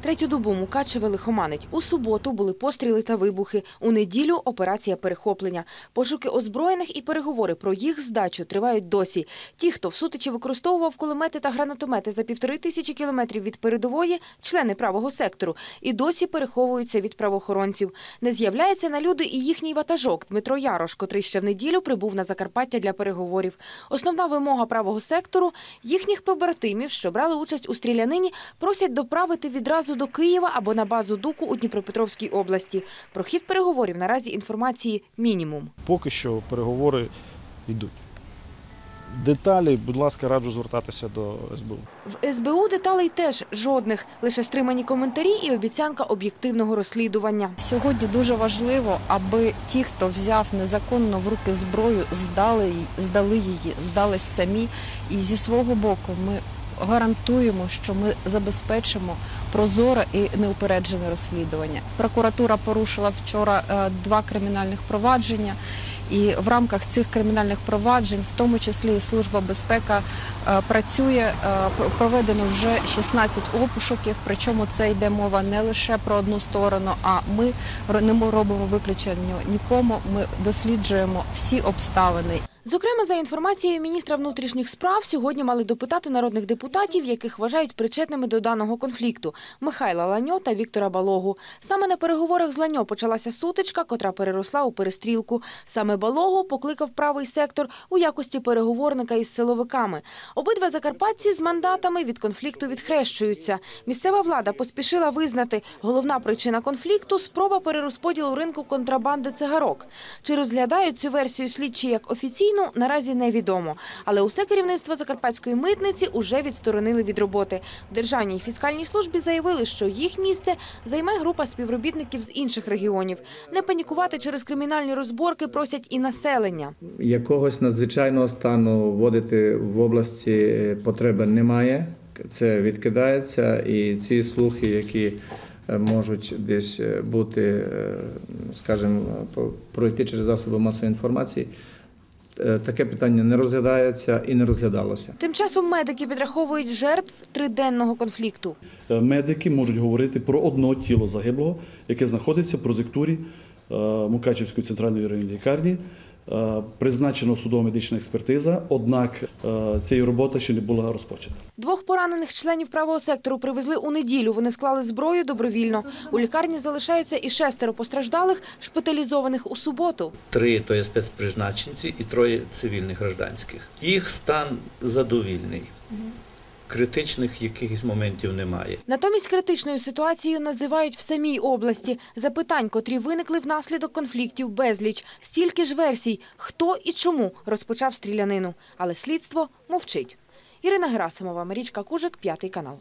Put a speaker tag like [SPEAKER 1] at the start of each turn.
[SPEAKER 1] Третю добу Мукачеве лихоманить. У суботу були постріли та вибухи. У неділю – операція перехоплення. Пошуки озброєних і переговори про їх здачу тривають досі. Ті, хто в сутичі використовував кулемети та гранатомети за півтори тисячі кілометрів від передової, члени правого сектору, і досі переховуються від правоохоронців. Не з'являється на люди і їхній ватажок Дмитро Ярош, котрий ще в неділю прибув на Закарпаття для переговорів. Основна вимога правого сектору – їхніх побратимів, що брали участь у стрілянині, просять доправити відразу до Києва або на базу ДУКу у Дніпропетровській області. Про хід переговорів наразі інформації мінімум.
[SPEAKER 2] Поки що переговори йдуть. Деталі, будь ласка, раджу звертатися до СБУ.
[SPEAKER 1] В СБУ деталей теж жодних, лише стримані коментарі і обіцянка об'єктивного розслідування.
[SPEAKER 3] Сьогодні дуже важливо, аби ті, хто взяв незаконно в руки зброю, здали, здали її, здались самі. І зі свого боку ми гарантуємо, що ми забезпечимо прозоре і неупереджене розслідування. Прокуратура порушила вчора е, два кримінальних провадження. І в рамках цих кримінальних проваджень, в тому числі служба безпека, е, працює. Е, Проведено вже 16 обшуків. Причому це йде мова не лише про одну сторону, а ми не робимо виключення нікому. Ми досліджуємо всі обставини
[SPEAKER 1] Зокрема, за інформацією міністра внутрішніх справ, сьогодні мали допитати народних депутатів, яких вважають причетними до даного конфлікту – Михайла Ланьо та Віктора Балогу. Саме на переговорах з Ланьо почалася сутичка, котра переросла у перестрілку. Саме Балогу покликав правий сектор у якості переговорника із силовиками. Обидва закарпатці з мандатами від конфлікту відхрещуються. Місцева влада поспішила визнати, головна причина конфлікту – спроба перерозподілу ринку контрабанди цигарок. Чи розглядають цю версію слідчі як офіційну, наразі невідомо. Але усе керівництво Закарпатської митниці уже відсторонили від роботи. В Державній фіскальній службі заявили, що їх місце займе група співробітників з інших регіонів. Не панікувати через кримінальні розборки просять і населення.
[SPEAKER 4] Якогось надзвичайного стану вводити в області потреби немає. Це відкидається, і ці слухи, які е, можуть десь е, бути, е, скажімо, пройти через засоби масової інформації, е, таке питання не розглядається і не розглядалося.
[SPEAKER 1] Тим часом медики підраховують жертв триденного конфлікту.
[SPEAKER 5] Е, Медики можуть говорити про одно тіло загиблого, яке знаходиться в прозектурі е, Мукачівської центральної районної лікарні. Е, Призначена судово-медична експертиза, однак е, цієї робота ще не була розпочата.
[SPEAKER 1] Двох поранених членів правого сектору привезли у неділю. Вони склали зброю добровільно. У лікарні залишаються і шестеро постраждалих, шпиталізованих у суботу.
[SPEAKER 6] три то є спецпризначенці і троє цивільних гражданських. Їх стан задовільний. Критичних якихось моментів немає.
[SPEAKER 1] Натомість критичною ситуацією називають в самій області. Запитань, котрі виникли внаслідок конфліктів, безліч. Стільки ж версій, хто і чому розпочав стрілянину. Але слідство мовчить. Ірина Герасимова, Марічка Кужик, П'ятий канал.